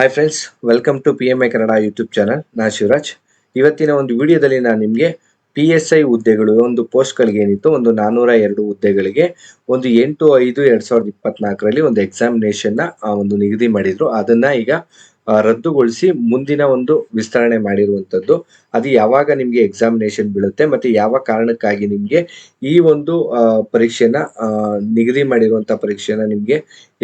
Hi friends welcome to P M I Kannada YouTube channel ನಾ ಶಿವರಾಜ್. ಇವತ್ತಿನ ಒಂದು ವಿಡಿಯೋದಲ್ಲಿ ನಾನು ನಿಮಗೆ ಪಿ ಎಸ್ ಐ ಹುದ್ದೆಗಳು, ಒಂದು ಪೋಸ್ಟ್ಗಳಿಗೆ ಏನಿತ್ತು ಒಂದು ನಾನ್ನೂರ ಎರಡು ಹುದ್ದೆಗಳಿಗೆ ಒಂದು ಎಂಟು ಐದು ಎರಡು ಸಾವಿರದ ಇಪ್ಪತ್ನಾಲ್ಕರಲ್ಲಿ ಒಂದು ಎಕ್ಸಾಮಿನೇಷನ್ನ ಒಂದು ನಿಗದಿ ಮಾಡಿದ್ರು. ಅದನ್ನ ಈಗ ರದ್ದುಗೊಳಿಸಿ ಮುಂದಿನ ಒಂದು ವಿಸ್ತರಣೆ ಮಾಡಿರುವಂಥದ್ದು. ಅದು ಯಾವಾಗ ನಿಮಗೆ ಎಕ್ಸಾಮಿನೇಷನ್ ಬೀಳುತ್ತೆ ಮತ್ತು ಯಾವ ಕಾರಣಕ್ಕಾಗಿ ನಿಮಗೆ ಈ ಒಂದು ಪರೀಕ್ಷೆನ ನಿಗದಿ ಮಾಡಿರುವಂಥ ಪರೀಕ್ಷೆನ ನಿಮಗೆ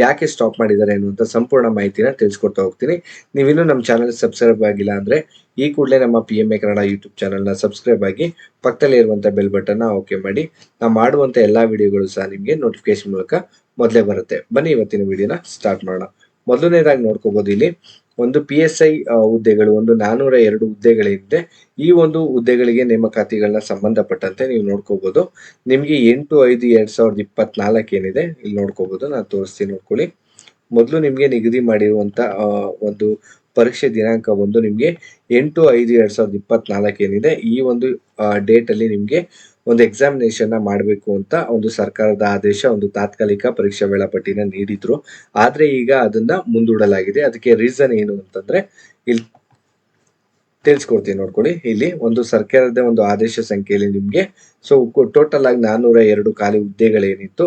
ಯಾಕೆ ಸ್ಟಾಪ್ ಮಾಡಿದ್ದಾರೆ ಅನ್ನುವಂಥ ಸಂಪೂರ್ಣ ಮಾಹಿತಿನ ತಿಳಿಸ್ಕೊಡ್ತಾ ಹೋಗ್ತೀನಿ. ನೀವಿನ್ನೂ ನಮ್ಮ ಚಾನಲ್ ಸಬ್ಸ್ಕ್ರೈಬ್ ಆಗಿಲ್ಲ ಅಂದರೆ ಈ ಕೂಡಲೇ ನಮ್ಮ P M A Kannada YouTube ಚಾನಲ್ನ ಸಬ್ಸ್ಕ್ರೈಬ್ ಆಗಿ ಪಕ್ಕದಲ್ಲೇ ಇರುವಂಥ ಬೆಲ್ ಬಟನ್ನ ಓಕೆ ಮಾಡಿ. ನಾವು ಮಾಡುವಂಥ ಎಲ್ಲ ವಿಡಿಯೋಗಳು ಸಹ ನಿಮಗೆ ನೋಟಿಫಿಕೇಶನ್ ಮೂಲಕ ಮೊದಲೇ ಬರುತ್ತೆ. ಬನ್ನಿ ಇವತ್ತಿನ ವಿಡಿಯೋನ ಸ್ಟಾರ್ಟ್ ಮಾಡೋಣ. ಮೊದಲನೇದಾಗಿ ನೋಡ್ಕೋಬೋದು ಇಲ್ಲಿ. ಒಂದು ಪಿ ಎಸ್ ಐ ಹುದ್ದೆಗಳು, ಒಂದು ನಾನೂರ ಎರಡು ಹುದ್ದೆಗಳಿದೆ ಈ ಒಂದು ಹುದ್ದೆಗಳಿಗೆ ನೇಮಕಾತಿಗಳನ್ನ ಸಂಬಂಧಪಟ್ಟಂತೆ ನೀವು ನೋಡ್ಕೋಬಹುದು ನಿಮ್ಗೆ ಎಂಟು ಐದು ಎರಡ್ ಸಾವಿರದ ಇಪ್ಪತ್ನಾಲ್ಕು ಏನಿದೆ, ಇಲ್ಲಿ ನೋಡ್ಕೋಬಹುದು ನಾನು ತೋರಿಸ್ತೀನಿ, ನೋಡ್ಕೊಳ್ಳಿ. ಮೊದಲು ನಿಮ್ಗೆ ನಿಗದಿ ಮಾಡಿರುವಂತ ಒಂದು ಪರೀಕ್ಷೆ ದಿನಾಂಕ ಒಂದು ನಿಮಗೆ ಎಂಟು ಐದು ಎರಡು ಸಾವಿರದ ಇಪ್ಪತ್ನಾಲ್ಕು ಏನಿದೆ, ಈ ಒಂದು ಡೇಟಲ್ಲಿ ನಿಮಗೆ ಒಂದು ಎಕ್ಸಾಮಿನೇಷನ್ನ ಮಾಡಬೇಕು ಅಂತ ಒಂದು ಸರ್ಕಾರದ ಆದೇಶ, ಒಂದು ತಾತ್ಕಾಲಿಕ ಪರೀಕ್ಷಾ ವೇಳಾಪಟ್ಟಿನ ನೀಡಿದ್ರು. ಆದರೆ ಈಗ ಅದನ್ನ ಮುಂದೂಡಲಾಗಿದೆ. ಅದಕ್ಕೆ ರೀಸನ್ ಏನು ಅಂತಂದ್ರೆ ಇಲ್ಲಿ ತಿಳಿಸ್ಕೊಡ್ತೀನಿ ನೋಡ್ಕೊಳ್ಳಿ. ಇಲ್ಲಿ ಒಂದು ಸರ್ಕಾರದ ಒಂದು ಆದೇಶ ಸಂಖ್ಯೆಯಲ್ಲಿ ನಿಮಗೆ ಸೊ ಟೋಟಲ್ ಆಗಿ ನಾನ್ನೂರ ಎರಡು ಖಾಲಿ ಹುದ್ದೆಗಳೇನಿತ್ತು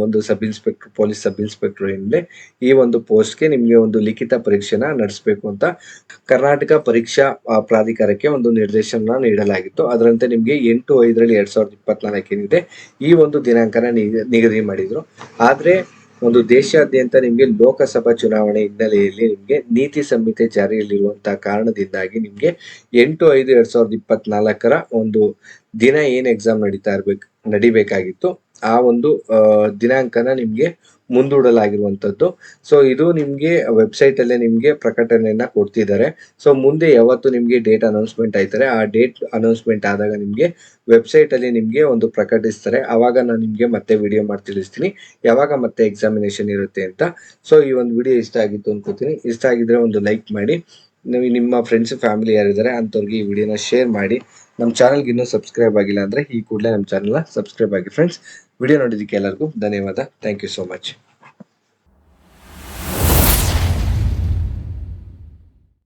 ಒಂದು sub inspector, police sub inspector ಏನಿದೆ ಈ ಒಂದು ಪೋಸ್ಟ್ಗೆ ನಿಮಗೆ ಒಂದು ಲಿಖಿತ ಪರೀಕ್ಷೆನ ನಡೆಸಬೇಕು ಅಂತ ಕರ್ನಾಟಕ ಪರೀಕ್ಷಾ ಪ್ರಾಧಿಕಾರಕ್ಕೆ ಒಂದು ನಿರ್ದೇಶನ ನೀಡಲಾಗಿತ್ತು. ಅದರಂತೆ ನಿಮಗೆ ಎಂಟು ಐದರಲ್ಲಿ ಎರಡ್ ಸಾವಿರದ ಇಪ್ಪತ್ನಾಲ್ಕು ಏನಿದೆ ಈ ಒಂದು ದಿನಾಂಕನ ನಿಗ- ನಿಗದಿ ಮಾಡಿದ್ರು. ಆದ್ರೆ ಒಂದು ದೇಶಾದ್ಯಂತ ನಿಮ್ಗೆ ಲೋಕಸಭಾ ಚುನಾವಣೆ ಹಿನ್ನೆಲೆಯಲ್ಲಿ ನಿಮ್ಗೆ ನೀತಿ ಸಂಹಿತೆ ಜಾರಿಯಲ್ಲಿರುವಂತಹ ಕಾರಣದಿಂದಾಗಿ ನಿಮ್ಗೆ ಎಂಟು ಐದು ಎರಡ್ ಸಾವಿರದ ಇಪ್ಪತ್ನಾಲ್ಕರ ಒಂದು ದಿನ ಏನ್ ಎಕ್ಸಾಮ್ ನಡೀತಾ ಇರ್ಬೇಕು ನಡಿಬೇಕಾಗಿತ್ತು. ಆ ಒಂದು ದಿನಾಂಕನ ನಿಮಗೆ ಮುಂದೂಡಲಾಗಿರುವಂಥದ್ದು. ಸೊ ಇದು ನಿಮಗೆ ವೆಬ್ಸೈಟಲ್ಲೇ ನಿಮಗೆ ಪ್ರಕಟಣೆಯನ್ನು ಕೊಡ್ತಿದ್ದಾರೆ. ಸೊ ಮುಂದೆ ಯಾವತ್ತು ನಿಮಗೆ ಡೇಟ್ ಅನೌನ್ಸ್ಮೆಂಟ್ ಆಯ್ತಾರೆ. ಆ ಡೇಟ್ ಅನೌನ್ಸ್ಮೆಂಟ್ ಆದಾಗ ನಿಮಗೆ ವೆಬ್ಸೈಟಲ್ಲಿ ನಿಮ್ಗೆ ಒಂದು ಪ್ರಕಟಿಸ್ತಾರೆ. ಆವಾಗ ನಾನು ನಿಮಗೆ ಮತ್ತೆ ವಿಡಿಯೋ ಮಾಡಿ ತಿಳಿಸ್ತೀನಿ. ಯಾವಾಗ ಮತ್ತೆ ಎಕ್ಸಾಮಿನೇಷನ್ ಇರುತ್ತೆ ಅಂತ. ಸೊ ಈ ಒಂದು ವಿಡಿಯೋ ಇಷ್ಟ ಆಗಿತ್ತು ಅನ್ಕೋತೀನಿ. ಇಷ್ಟ ಆಗಿದ್ರೆ ಒಂದು ಲೈಕ್ ಮಾಡಿ. ನೀವು ನಿಮ್ಮ ಫ್ರೆಂಡ್ಸ್ ಫ್ಯಾಮಿಲಿ ಯಾರಿದ್ದಾರೆ ಅಂಥವ್ರಿಗೆ ಈ ವಿಡಿಯೋನ ಶೇರ್ ಮಾಡಿ. ನಮ್ಮ ಚಾನಲ್ಗೆ ಇನ್ನೂ ಸಬ್ಸ್ಕ್ರೈಬ್ ಆಗಿಲ್ಲ ಅಂದರೆ ಈ ಕೂಡಲೇ ನಮ್ಮ ಚಾನಲ್ನ ಸಬ್ಸ್ಕ್ರೈಬ್ ಆಗಿ ಫ್ರೆಂಡ್ಸ್ ವಿಡಿಯೋ ನೋಡಿದ್ದಕ್ಕೆ ಎಲ್ಲರಿಗೂ ಧನ್ಯವಾದ. Thank you so much